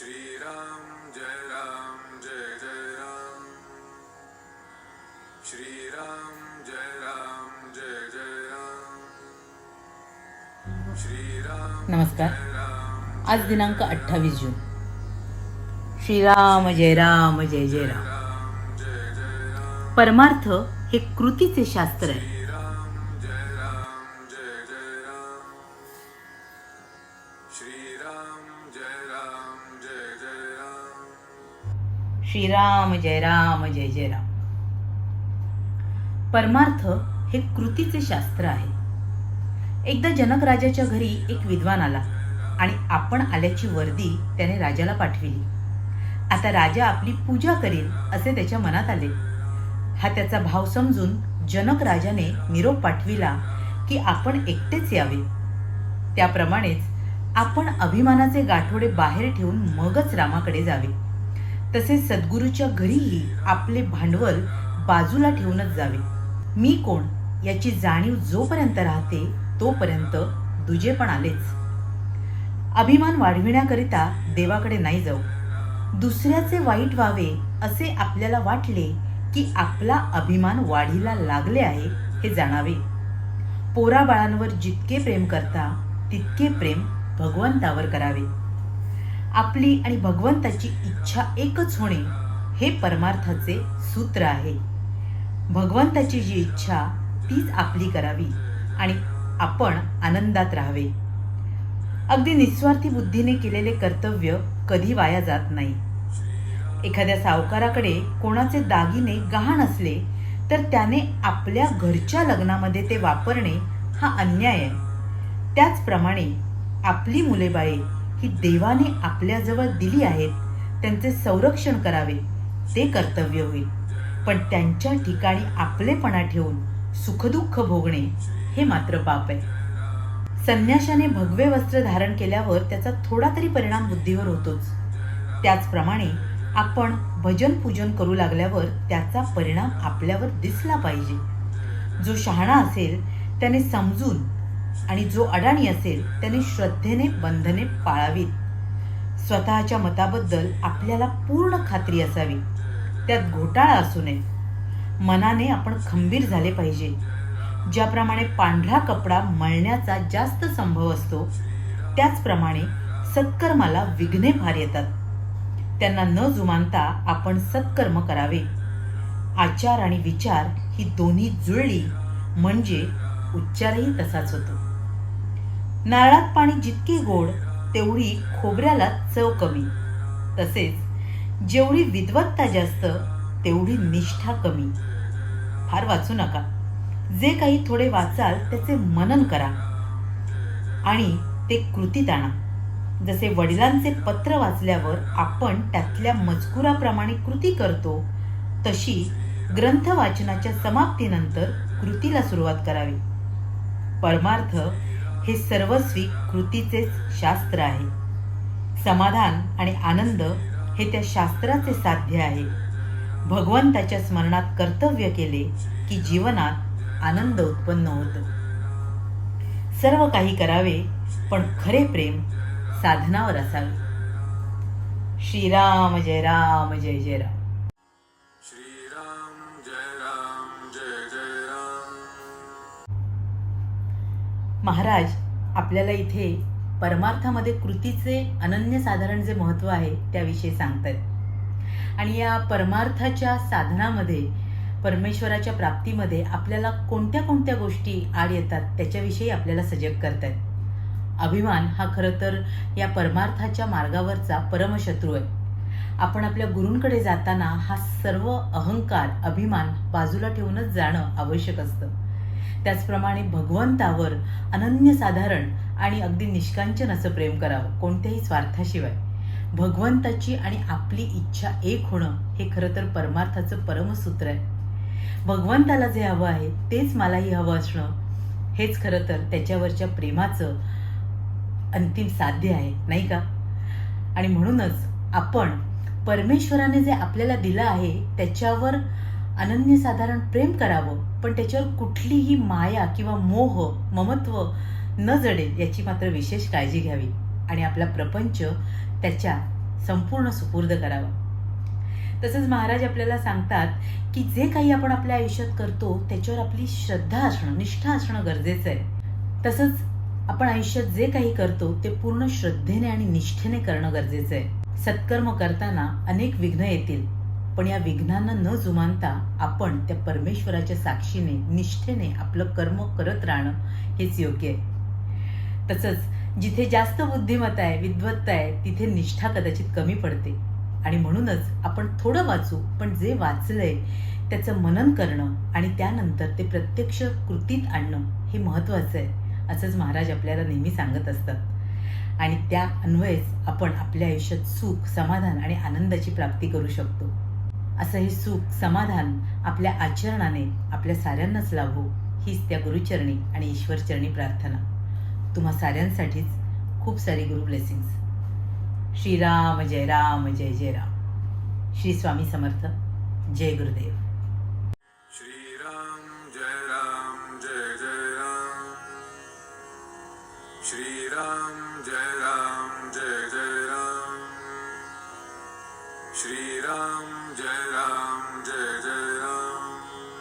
श्रीराम जय राम जय जय राम। श्रीराम जय राम जय जय राम। श्रीराम नमस्कार। आज दिनांक अठ्ठावीस जून। श्रीराम जय राम जय जय राम। परमार्थ हे कृतीचे शास्त्र आहे. श्रीराम जय राम जय जय राम. परमार्थ हे कृतीचे शास्त्र आहे. एकदा जनक राजाच्या घरी एक विद्वान आला आणि आपण आल्याची वर्दी त्याने राजाला पाठविली. आता राजा आपली पूजा करील असे त्याच्या मनात आले. हा त्याचा भाव समजून जनक राजाने निरोप पाठविला की आपण एकटेच यावे. त्याप्रमाणेच आपण अभिमानाचे गाठोडे बाहेर ठेवून मगच रामाकडे जावे. तसेच सद्गुरूच्या घरीही आपले भांडवल बाजूला ठेवूनच जावे. मी कोण याची जाणीव जोपर्यंत राहते तोपर्यंत दुजे पण आलेच. अभिमान वाढविण्याकरिता देवाकडे नाही जाऊ. दुसऱ्याचे वाईट व्हावे असे आपल्याला वाटले की आपला अभिमान वाढीला लागले आहे हे जाणावे. पोराबाळांवर जितके प्रेम करता तितके प्रेम भगवंतावर करावे. आपली आणि भगवंताची इच्छा एकच होणे हे परमार्थाचे सूत्र आहे. भगवंताची जी इच्छा तीच आपली करावी आणि आपण आनंदात राहावे. अगदी निस्वार्थी बुद्धीने केलेले कर्तव्य कधी वाया जात नाही. एखाद्या सावकाराकडे कोणाचे दागिने गहाण असले तर त्याने आपल्या घरच्या लग्नामध्ये ते वापरणे हा अन्याय आहे. त्याचप्रमाणे आपली मुलेबाळे ही देवाने आपल्याजवळ दिली आहेत त्यांचे संरक्षण करावे ते कर्तव्य होईल. पण त्यांच्या ठिकाणी आपलेपणा ठेवून सुखदुःख भोगणे हे मात्र पाप आहे. संन्याशाने भगवे वस्त्र धारण केल्यावर त्याचा थोडा तरी परिणाम बुद्धीवर होतोच. त्याचप्रमाणे आपण भजन पूजन करू लागल्यावर त्याचा परिणाम आपल्यावर दिसला पाहिजे. जो शहाणा असेल त्याने समजून आणि जो अडाणी असेल त्याने श्रद्धेने बंधने पाळावीत. स्वतःच्या मताबद्दल आपल्याला पूर्ण खात्री असावी. त्यात घोटाळा असू नये. मनाने आपण खंबीर झाले पाहिजे. ज्याप्रमाणे पांढरा कपडा मळण्याचा जास्त संभव असतो त्याचप्रमाणे सत्कर्माला विघ्ने फार येतात. त्यांना न जुमानता आपण सत्कर्म करावे. आचार आणि विचार ही दोन्ही जुळली म्हणजे उच्चारही तसाच होतो. नारळात पाणी जितकी गोड तेवढी खोबऱ्याला चव कमी. तसेच जेवढी विद्वत्ता जास्त तेवढी निष्ठा कमी. फार वाचू नका. जे काही थोडे वाचाल त्याचे मनन करा. आणि ते कृतीत आणा. जसे वडिलांचे पत्र वाचल्यावर आपण त्यातल्या मजकुराप्रमाणे कृती करतो तशी ग्रंथ वाचनाच्या समाप्तीनंतर कृतीला सुरुवात करावी. परमार्थ हे सर्वस्वी कृतीचेच शास्त्र आहे. समाधान आणि आनंद हे त्या शास्त्राचे साध्य आहे. भगवंताच्या स्मरणात कर्तव्य केले की जीवनात आनंद उत्पन्न होतो. सर्व काही करावे पण खरे प्रेम साधनावर असावे. श्रीराम जय राम जय जय राम. महाराज आपल्याला इथे परमार्थामध्ये कृतीचे अनन्यसाधारण जे महत्त्व आहे त्याविषयी सांगतायत. आणि या परमार्थाच्या साधनामध्ये परमेश्वराच्या प्राप्तीमध्ये आपल्याला कोणत्या कोणत्या गोष्टी आड येतात त्याच्याविषयी आपल्याला सजग करतायत. अभिमान हा खरं तर या परमार्थाच्या मार्गावरचा परमशत्रू आहे. आपण आपल्या गुरूंकडे जाताना हा सर्व अहंकार अभिमान बाजूला ठेवूनच जाणं आवश्यक असतं. त्याचप्रमाणे भगवंतावर अनन्यसाधारण आणि अगदी निष्कांचन असं प्रेम करावं कोणत्याही स्वार्थाशिवाय. भगवंताची आणि आपली इच्छा एक होणं हे खरं तर परमार्थाचं परमसूत्र आहे. भगवंताला जे हवं आहे तेच मलाही हवं असणं हेच खरं तर त्याच्यावरच्या प्रेमाचं अंतिम साध्य आहे नाही का? आणि म्हणूनच आपण परमेश्वराने जे आपल्याला दिलं आहे त्याच्यावर अनन्यसाधारण प्रेम करावं पण त्याच्यावर कुठलीही माया किंवा मोह ममत्व न जडेल याची मात्र विशेष काळजी घ्यावी आणि आपला प्रपंच त्याच्या संपूर्ण सुपूर्द करावा. तसंच महाराज आपल्याला सांगतात की जे काही आपण आपल्या आयुष्यात करतो त्याच्यावर आपली श्रद्धा असणं निष्ठा असणं गरजेचं आहे. तसंच आपण आयुष्यात जे काही करतो ते पूर्ण श्रद्धेने आणि निष्ठेने करणं गरजेचं आहे. सत्कर्म करताना अनेक विघ्न येतील. पण या विघ्नांना न जुमानता आपण त्या परमेश्वराच्या साक्षीने निष्ठेने आपलं कर्म करत राहणं हेच योग्य आहे. तसंच जिथे जास्त बुद्धिमत्ता आहे विद्वत्ता आहे तिथे निष्ठा कदाचित कमी पडते. आणि म्हणूनच आपण थोडं वाचू पण जे वाचलंय त्याचं मनन करणं आणि त्यानंतर ते प्रत्यक्ष कृतीत आणणं हे महत्त्वाचं आहे असंच महाराज आपल्याला नेहमी सांगत असतात. आणि त्या अन्वयेच आपण आपल्या आयुष्यात सुख समाधान आणि आनंदाची प्राप्ती करू शकतो. असं हे सुख समाधान आपल्या आचरणाने आपल्या साऱ्यांनाच लाभो. हीच त्या गुरुचरणी आणि ईश्वरचरणी प्रार्थना. तुम्हा साऱ्यांसाठीच खूप सारी गुरु ब्लेसिंग्स. श्रीराम जय राम जय जय राम. श्री स्वामी समर्थ. जय गुरुदेव. श्रीराम जय राम जय जय राम. श्रीराम जय राम जय जय राम. श्रीराम